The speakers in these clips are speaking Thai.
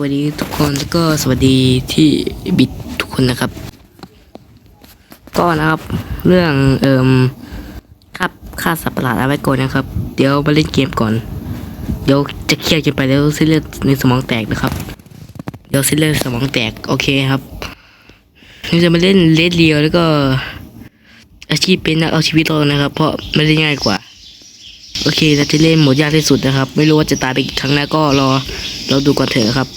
วัสดีทุกคนแล้วก็สวัสดีที่บิดทุกคนนะครับ ก็นะครับเรื่องเอ่มครับค่าสัตว์ประหลาดเอาไว้ก่อนนะครับ เดี๋ยวมาเล่นเกมก่อน เดี๋ยวจะเครียดกันไปแล้วเส้นเลือดในสมองแตกนะครับ เดี๋ยวเส้นเลือดสมองแตกโอเคครับเราจะมาเล่นเลดเรียวแล้วก็ อาชีพเป็นนักเอาชีวิตรอดนะครับ เพราะไม่ได้ง่ายกว่า โอเคเราจะเล่นโหมดยากที่สุดนะครับ ไม่รู้ว่าจะตายไปกี่ครั้งนะก็รอเราดูก่อนเถอะครับ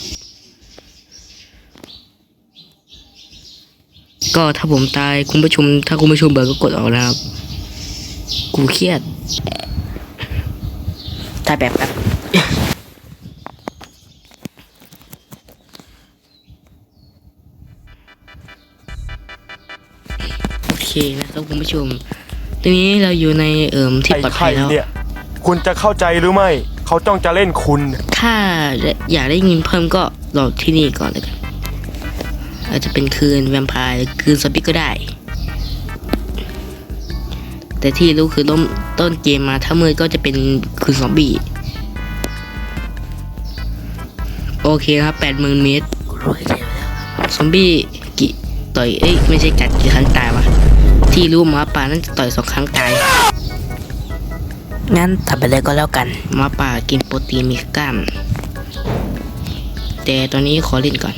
ก็ถ้าผมตายคุณผู้ชม ถ้าคุณผู้ชมเบื่อก็กดออกนะครับ กูเครียดตายแบบแบบโอเคนะครับคุณผู้ชมตอนนี้เราอยู่ในเอ่มที่ไอ้ปลอดภัไข่ยแล้วเนี่ย คุณจะเข้าใจหรือไม่ เขาจ้องจะเล่นคุณ ถ้าอยากได้เงินเพิ่มก็รอที่นี่ก่อนเลยกันอาจจะเป็นคืนแวมไพร์คืนซอมบี้ก็ได้ แต่ที่รู้คือต้นต้นเกมมาถ้ามืดก็จะเป็นคืนซอมบี้โอเคครับแปดหมื่นเมตรซอมบี้กี่ต่อยเอ้ยไม่ใช่กัดกี่ครั้งตายวะที่รู้หมาป่านั่นจะต่อยสองครั้งตาย งั้นทำไปเลยก็แล้วกันหมาป่ากินโปรตีนมีกล้าม แต่ตอนนี้ขอเล่นก่อน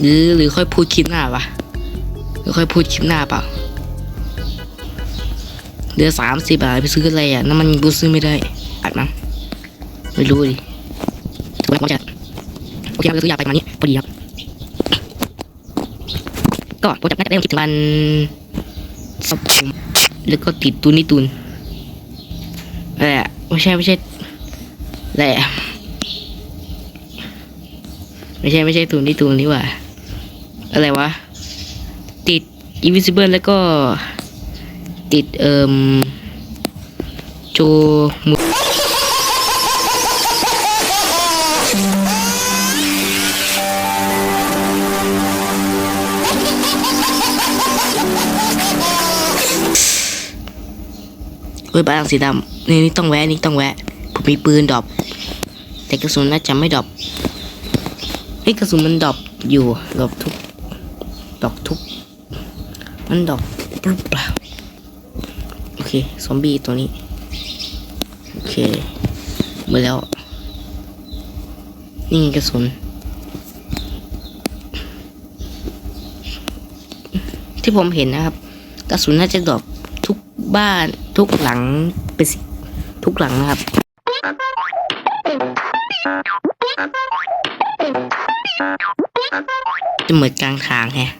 หรือหรือค่อยพูดคลิปหน้าวะหรือค่อยพูดคลิปหน้าเปล่าเหลือสามสิบบาทไปซื้ออะไรอะน้ำมันกูซื้อไม่ได้อัดมั้งไม่รู้ดิถือว่าจะโอเคเราซื้อยาไปประมาณนี้พอดีครับก็โปรเจกต์น่าจะได้ลงคลิปถึงวัน ซับแล้วก็ติดตูนนี่ตูนแหละไม่ใช่ไม่ใช่แหละไม่ใช่ไม่ใช่ตูนนี่ตูนนี่ว่าอะไรวะ ติด invisible แล้วก็ติดเอ่มโจมุ เฮ้ยบ้านสีดำนี่นี่ต้องแวะนี่ต้องแวะ ผมมีปืนดรอปแต่กระสุนน่าจะไม่ดรอปเฮ้ยกระสุนมันดรอปอยู่ดรอปทุกดรอปทุก มันดรอปหรือเปล่าโอเคซอมบี้ตัวนี้โอเคหมดแล้ว นี่กระสุนที่ผมเห็นนะครับ กระสุนน่าจะดรอปทุกบ้าน ทุกหลังเป็นสิทุกหลังนะครับ จะเหมือนกลางทางแฮะ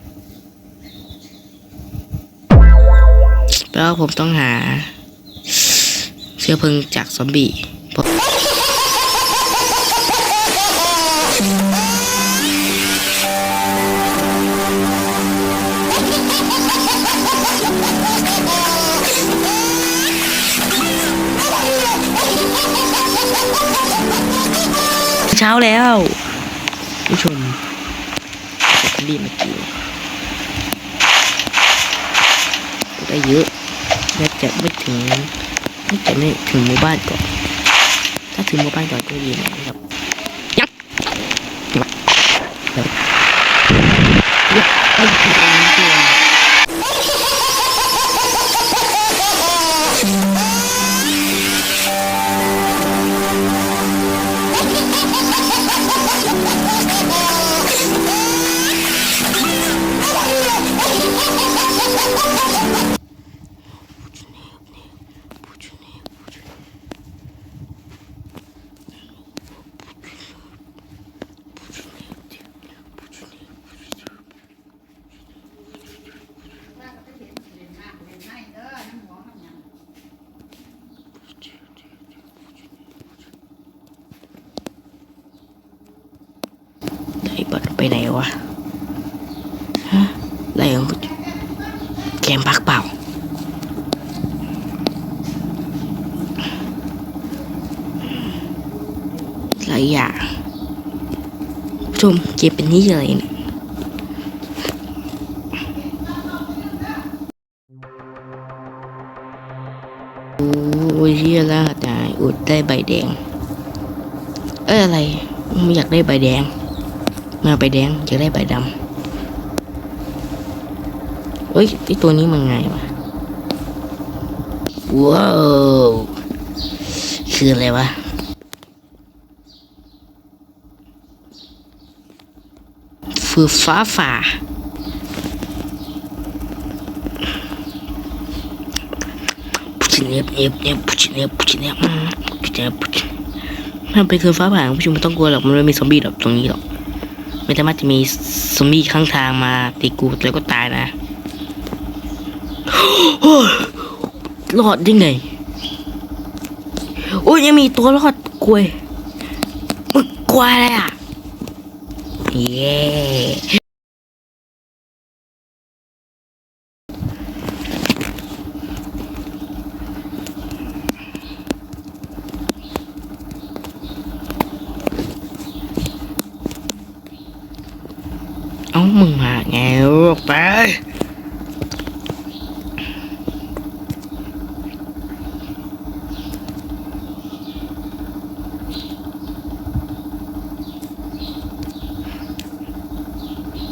แล้วผมต้องหา เชื้อเพลิงจากซอมบี้าแล้วผู้ชมรีบมากินได้เยอะน่าจะไม่ถึงน่าจะไม่ถึงหมู่บ้านก่อน ถ้าถึงหมู่บ้านก่อนก็ดีนะครับ ไปไหนวะฮะอะไรของกูแกมพักเปล่าหลายอย่างชมเกมเป็นนี่เลยเนี่ยโอ้ยเฮียแล้วได้อุดได้ใบแดง เอ้ยอะไรไม่อยากได้ใบแดง ไม่อใบแดงอยากได้ใบดำเอ้ยไอตัวนี้มันไงวะว้าวคืออะไรวะฟือฟ้าฝ่าผู้ชายเนียบเนียบผู้ชเนียบผู้ชเนียบอืมผู้ชเนียบผู้ชมันเป็นคือฟ้าผ่าคุณผู้ชมไม่ต้องกลัวหรอกมันไม่มีซอมบี้หรอกตรงนี้หรอก ไม่สามารถจะมีซอมบี้ข้างทางมาตีกูแล้วก็ตายนะรอดได้ไงโอ้ยยังมีตัวรอดกลวยมึงกลัวอะไรอะเย้ามึงมาไงลูกไป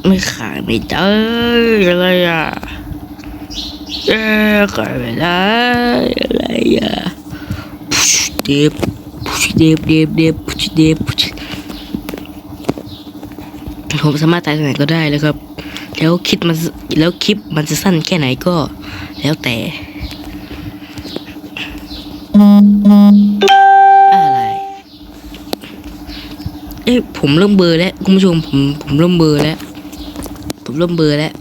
ไม่ขายไม่ได้อะไรอะเอ๊ะขายไม่ได้อะไรอะพุชเดบพุชเดบเดบเดบพุชเดบพุช ผมสามารถตายที่ไหนก็ได้แล้วครับ แล้วคิดมันแล้วคลิปมันจะสั้นแค่ไหนก็ แล้วแต่ อะไร เอ้ผมเริ่มเบอร์แล้วคุณผู้ชมผมผมเริ่มเบอร์แล้ว ผมเริ่มเบอร์แล้ว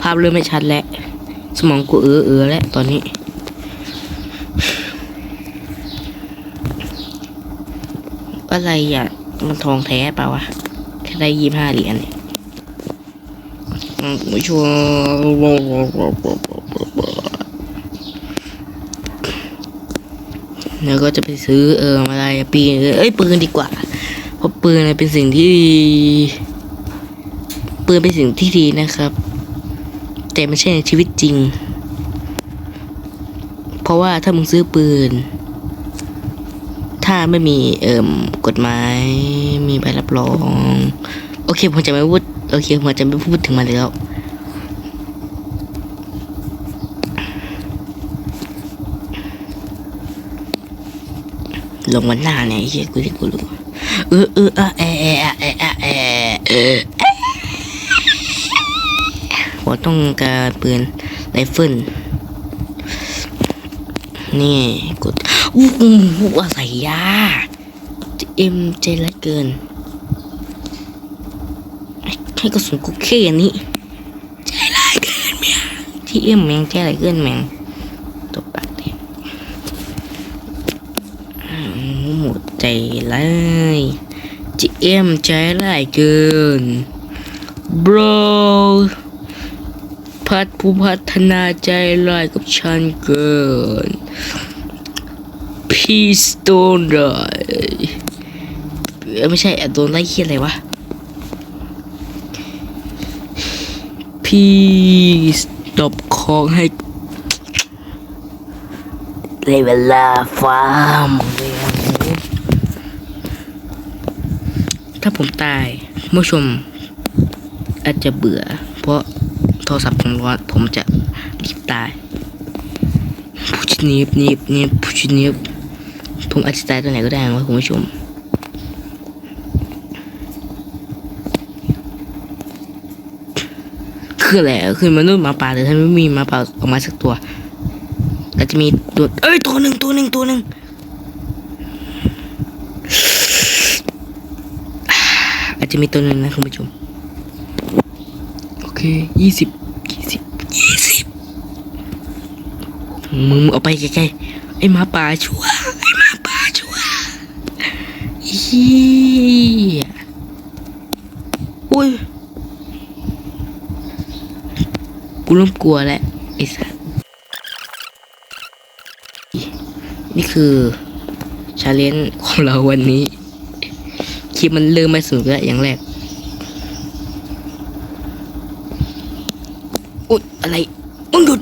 ภาพเริ่มไม่ชัดแล้ว สมองกูเออเออแล้วตอนนี้อะไรอะ มันทองแท้เปล่าวะ ได้ยี่ห้าเหรียญเนี่ยอืมคุณผู้ชมแล้วก็จะไปซื้อเอออะไรปีนเอ้ยปืนดีกว่า เพราะปืนเนี่ยเป็นสิ่งที่ปืนเป็นสิ่งที่ดีนะครับ แต่ไม่ใช่ในชีวิตจริง เพราะว่าถ้ามึงซื้อปืน ถ้าไม่มีเอ่มกฎหมายมีใบรับรอง โอเคผมจะไม่พูดโอเคผมจะไม่พูดถึงมันแล้วลงวันหน้าเนี่ยไอ้เฮียกูที่กูรู้เออเออเอะแอะแออะแออเออผมต้องการปืนไรเฟิล นี่กดอู้หูอะไรยาเอ็มใจละเกิน ให้กระสุนกูแค่นี้ใจร้ายเกินแม่งที่เอ็มแมงใจร้ายเกินแมงตบปากเด็หมดใจร้ายจีเอ็มใจร้ายเกิน bro พัดผู้พัฒนาใจร้ายกับฉันเกินพี่สโตนเลยเอ้ยไม่ใช่อโดนไล่เคียอะไรวะพี่สตบของให้เลเวลาฟาร์มถ้าผมตายผู้ชมอาจจะเบื่อ โทรศัพท์ผมร้อนผมจะรีบตายผู้ชนิบนิบนิบผู้ชนิบผมอาจจะตายตัวไหนก็ได้นะคุณผู้ชมคืออะไรคือมนุษย์มาป่าแต่ถ้าไม่มีมาป่าออกมาสักตัวอาจจะมีตัวเอ้ยตัวหนึ่งตัวหนึ่งตัวหนึ่งอาจจะมีตัวหนึ่งนะคุณผู้ชม ยี่สิบยี่สิบยี่สิบมึงเอาไปใกล้ๆไอ้หมาป่าชัวร์ไอ้หมาป่าชัวร์เฮียอุ้ยกูเริ่มกลัวแล้วไอ้สัสนี่คือชาเลนจ์ของเราวันนี้คลิปมันเริ่มไม่สนุกแล้วอย่างแรก อุ๊ยอะไรมึงหยุด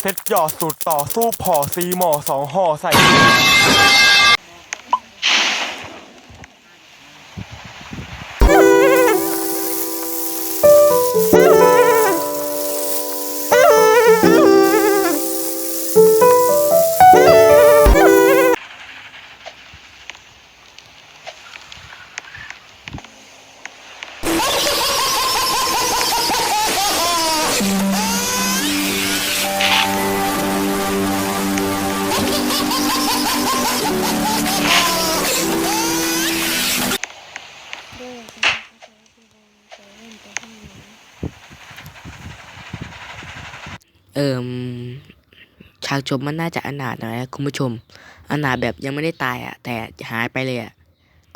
เซ็ตหยอดสุดต่อสู้พอซีหมอสองห่อใส่ เอิมฉากจบมันน่าจะอนาถหน่อยนะคุณผู้ชม อนาถแบบยังไม่ได้ตายอะ แต่หายไปเลยอะ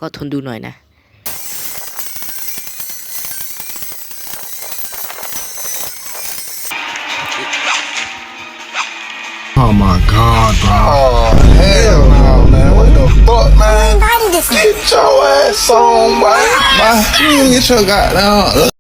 ก็ทนดูหน่อยนะ Oh my god, bro. Oh, hell no, man. What the fuck, man? Get your ass on, boy. Bye. You get your goddamn.